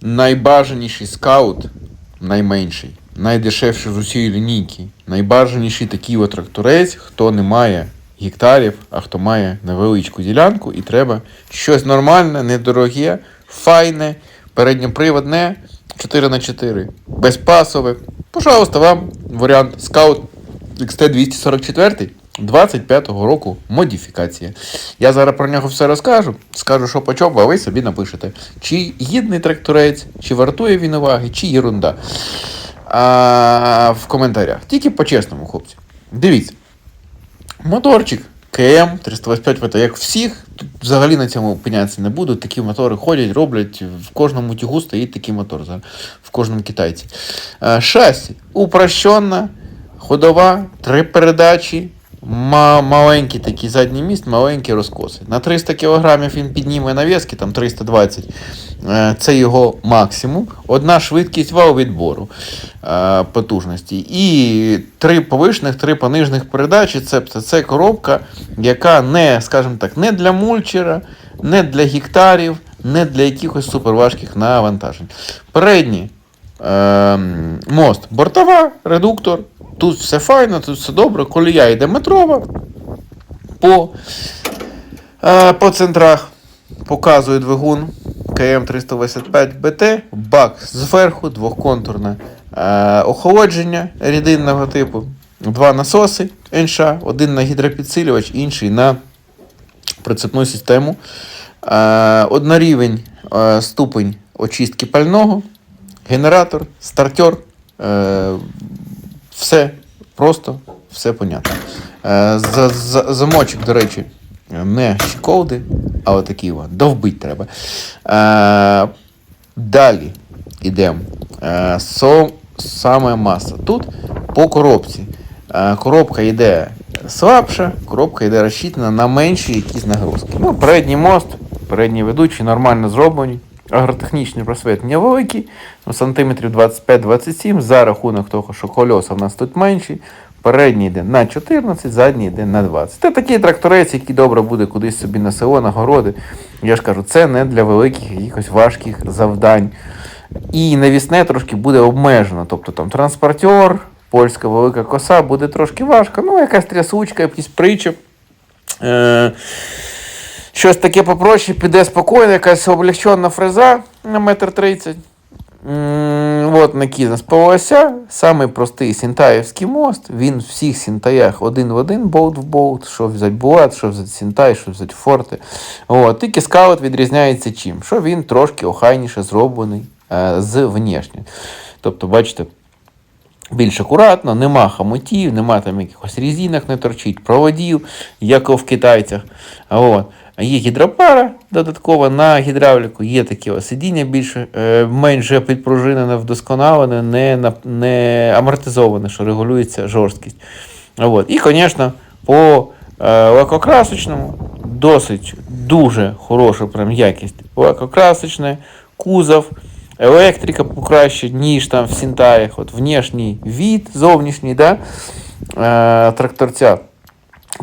найбажаніший скаут, найменший, найдешевший з усієї лінійки, найбажаніший такий тракторець, хто не має гектарів, а хто має невеличку ділянку і треба щось нормальне, недороге, файне, передньоприводне, 4х4, безпасове. Пожалуйста, вам варіант скаут XT244 25-го року модифікація. Я зараз про нього все розкажу, скажу, що по чому, а ви собі напишете. Чи гідний тракторець, чи вартує він уваги, чи єрунда. А, в коментарях. Тільки по-чесному, хлопці. Дивіться. Моторчик КМ 325 ВТ, як всіх, тут взагалі на цьому опинятися не буду. Такі мотори ходять, роблять. В кожному тягу стоїть такий мотор зараз, в кожному китайці. Шасі упрощенна, ходова, три передачі, маленький такий задній міст, маленькі розкоси. На 300 кг він підніме навіски, там 320. Е, Це його максимум. Одна швидкість вал відбору е, потужності. І три повишених, три понижених передачі. Це, це, коробка, яка не, скажімо так, не для мульчера, не для гектарів, не для якихось суперважких навантажень. Передні е, мост бортова, редуктор. Тут все файно, тут все добре. Колія йде метрова. По, е, по центрах показує двигун КМ385 БТ, бак зверху, двохконтурне е, охолодження рідинного типу, два насоси НШ, один на гідропідсилювач, інший на прицепну систему. Е, однорівень ступень очистки пального, генератор, стартер. Все просто, все понятно. Е, за, за, замочок, до речі, не щеколди, а отакий от, довбить треба. Е, далі йдемо. Е, саме маса. Тут по коробці. Коробка йде слабша, коробка йде розчитана на менші якісь нагрузки. Ну, передній мост, передній ведучий нормально зроблені. Агротехнічний просвіт невеликий, ну, сантиметрів 25-27, за рахунок того, що кольоса в нас тут менші. Передній йде на 14, задній йде на 20. Це такий тракторець, який добре буде кудись собі на село, на городи. Я ж кажу, це не для великих якихось важких завдань. І навісне трошки буде обмежено. Тобто там транспортер, польська велика коса буде трошки важко. Ну, якась трясучка, якийсь причеп. Е- Щось таке попроще, піде спокійно, якась облегчена фреза на метр тридцять. От накидано з полося. Самий простий сінтаївський мост. Він в всіх сінтаях один в один, болт в болт, що взяти Булат, що взяти Сінтай, що взяти Форте. От. Тільки скаут відрізняється чим? Що він трошки охайніше зроблений е, з внешнє. Тобто, бачите, більш акуратно, нема хамотів, нема там якихось різинок не торчить, проводів, як в китайцях. От. Є гідропара додаткова на гідравліку, є таке сидіння більше, е, менше підпружинене, вдосконалене, не, не амортизоване, що регулюється жорсткість. От. І, звісно, по е, лакокрасочному досить дуже хороша прям якість. Лакокрасочне, кузов, електрика покраще, ніж там в Сінтаях. От внешній від, зовнішній, да, е, тракторця.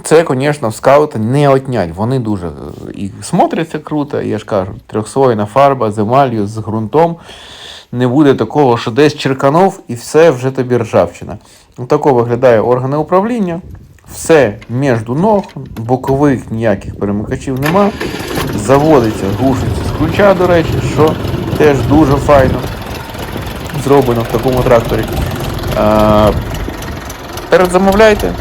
Це, звісно, в скаута не отнять. Вони дуже і смотряться круто, я ж кажу, трьохслойна фарба з емалью, з ґрунтом. Не буде такого, що десь черканув і все вже тобі ржавчина. Тако виглядає органи управління. Все між ног, бокових ніяких перемикачів нема. Заводиться, глушиться з ключа, до речі, що теж дуже файно зроблено в такому тракторі. Передзамовляйте,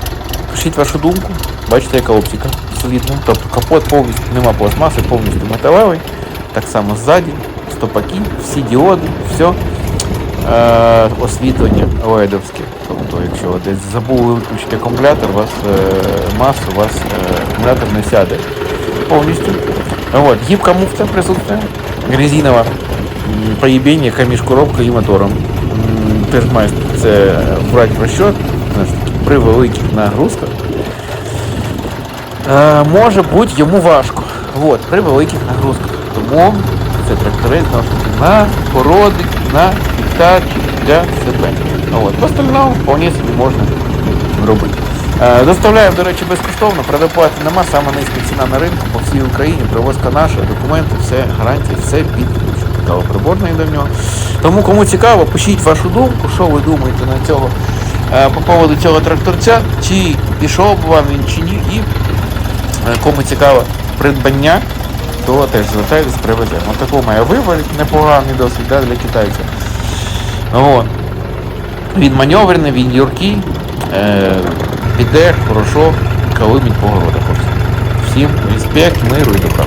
пишіть вашу думку. Бачите, яка оптика солідна. Тобто капот повністю нема пластмаси, повністю металевий. Так само ззаді, стопаки, всі діоди, все. Е, освітлення ледовське. Тобто, якщо ви десь забули виключити акумулятор, у вас е, масу, у вас е, акумулятор не сяде повністю. От, гибка муфта присутствує, резинова, м, поєбіння між коробкою і мотором. М, Теж має це брати в розчет, знаєш, При великих нагрузках. Е, може бути йому важко. От, при великих нагрузках. Тому це тракторець знову на породи, на гектарчик для себе. От. По остальному вполне собі можна робити. Е, доставляємо, до речі, безкоштовно, предоплати нема, саме низька ціна на ринку по всій Україні, привозка наша, документи, все, гарантії, все під ключ. до нього. Тому кому цікаво, пишіть вашу думку, що ви думаєте на цього по поводу цього тракторця, чи пішов б вам він чи ні, і е, кому цікаво придбання, то теж звертайтесь, привеземо. Такий має вибір, непоганий досвід да, для китайця. От. Він маневрений, він юркий, е, піде хорошо, коли він погорода. Всім респект, миру і добра.